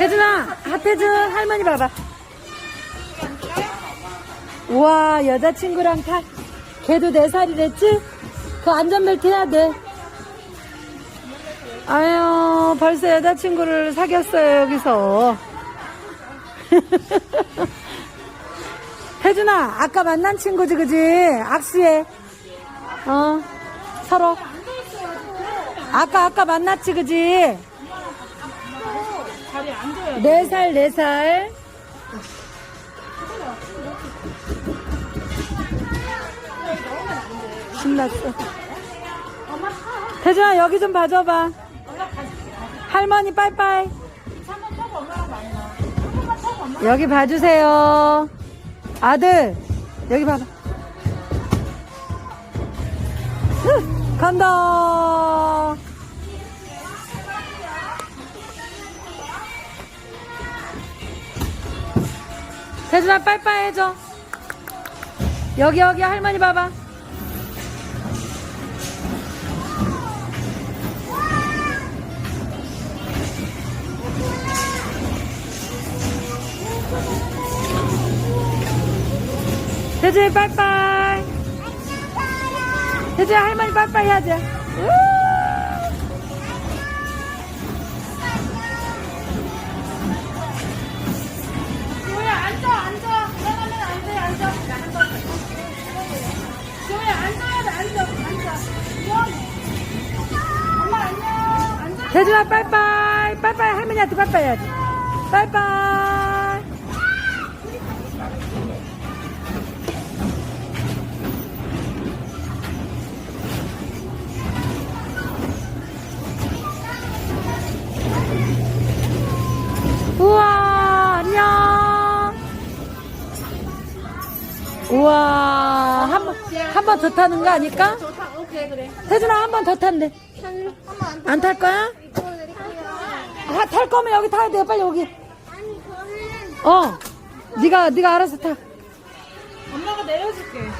혜준아, 하태준 할머니 봐봐. 우와, 여자친구랑 타. 걔도 네 살이랬지? 그 안전벨트 해야 돼. 아유, 벌써 여자친구를 사귀었어요, 여기서. 혜준아, 아까 만난 친구지, 그지? 악수해. 어, 서로. 아까, 아까 만났지, 그지? 네 살, 네 살. 신났어. 태준아, 여기 좀 봐줘봐. 할머니, 빠이빠이. 여기 봐주세요. 아들, 여기 봐봐. 흐, 간다. 태준아, 빠이빠이 해줘. 여기, 여기 할머니 봐봐. 태준이 빠이빠이. 태준이 할머니 빠이빠이 해야지. 태준아 빠이빠이. 빠이빠이 할머니한테 빠이빠이 해야지. 빠이빠이. 우와, 안녕. 우와, 한 번, 한 번 더 타는 거 아닐까? 좋다. 오케이 그래. 태준아, 한 번 더 탄대. 안 탈 거야? 아, 탈 거면 여기 타야 돼. 빨리 여기. 어. 네가 네가 알아서 타. 엄마가 내려줄게.